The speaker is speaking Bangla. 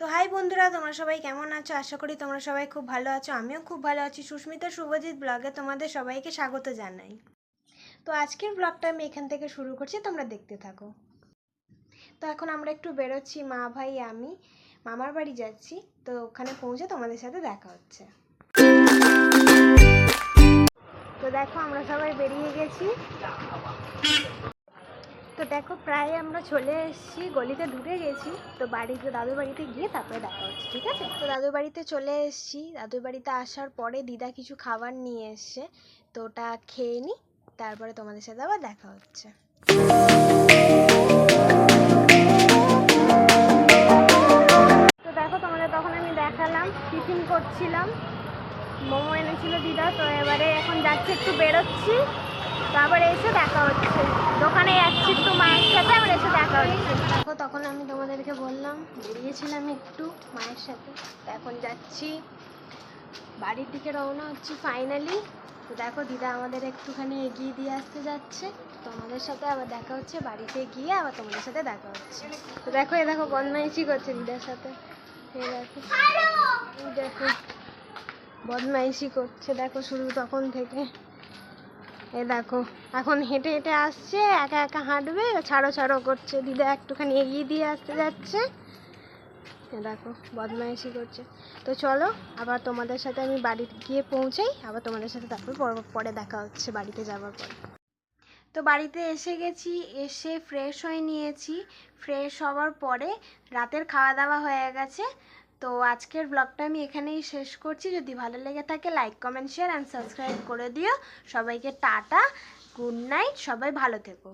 তো হাই বন্ধুরা, তোমরা সবাই কেমন আছো? আশা করি তোমরা সবাই খুব ভালো আছো। আমিও খুব ভালো আছি। সুস্মিতা শুভজিৎ ব্লগে তোমাদের সবাইকে স্বাগত জানাই। তো আজকের ব্লগটা আমি এখান থেকে শুরু করছি, তোমরা দেখতে থাকো। তো এখন আমরা একটু বেরোচ্ছি, মা, ভাই, আমি, মামার বাড়ি যাচ্ছি। তো ওখানে পৌঁছে তোমাদের সাথে দেখা হচ্ছে। তো দেখো, আমরা সবাই বেরিয়ে গেছি। তো দেখো, প্রায় আমরা চলে এসেছি, গলিতে ঢুকে গেছি। তো বাড়িতে দাদুর বাড়িতে গিয়ে তারপরে দেখা হচ্ছে, ঠিক আছে? তো দাদুর বাড়িতে চলে এসেছি। দাদুর বাড়িতে আসার পরে দিদা কিছু খাবার নিয়ে এসছে। তো ওটা খেয়ে নিই তারপরে তোমাদের সাথে আবার দেখা হচ্ছে। তো দেখো, তোমাদের তখন আমি দেখালাম, টিফিন করছিলাম। মোমো এনেছিল দিদা, তো এবারে এখন যাচ্ছি, একটু বেরোচ্ছি। তারপরে এসে দেখা হচ্ছে। দোকানে যাচ্ছি, একটু মায়ের সাথে আবার এসে দেখা হচ্ছে। দেখো, তখন আমি তোমাদেরকে বললাম, বেরিয়েছিলাম একটু মায়ের সাথে। এখন যাচ্ছি, বাড়ির দিকে রওনা হচ্ছি ফাইনালি তো দেখো, দিদা আমাদের একটুখানি এগিয়ে দিয়ে আসতে যাচ্ছে। তোমাদের সাথে আবার দেখা হচ্ছে, বাড়িতে গিয়ে আবার তোমাদের সাথে দেখা হচ্ছে। তো দেখো, এ দেখো, বদমাইশি করছে দিদার সাথে। দেখো, বদমাইশি করছে, দেখো, শুরু তখন থেকে। এ দেখো, এখন হেঁটে হেঁটে আসছে, একা একা হাঁটবে, ছাড়ো ছাড়ো করছে, দিদা একটুখানি এগিয়ে দিয়ে আসতে যাচ্ছে। দেখো, বদমাইশি করছে। তো চলো, আবার তোমাদের সাথে আমি বাড়ি গিয়ে পৌঁছাই, আবার তোমাদের সাথে তারপর পর- পরে দেখা হচ্ছে, বাড়িতে যাওয়ার পরে। তো বাড়িতে এসে গেছি, এসে ফ্রেশ হয়ে নিয়েছি। ফ্রেশ হওয়ার পরে রাতের খাওয়া দাওয়া হয়ে গেছে। তো আজকের ব্লগটা আমি এখানেই শেষ করছি। যদি ভালো লেগে থাকে like comment share and subscribe করে দিও। সবাইকে টাটা গুড নাইট সবাই ভালো থেকো।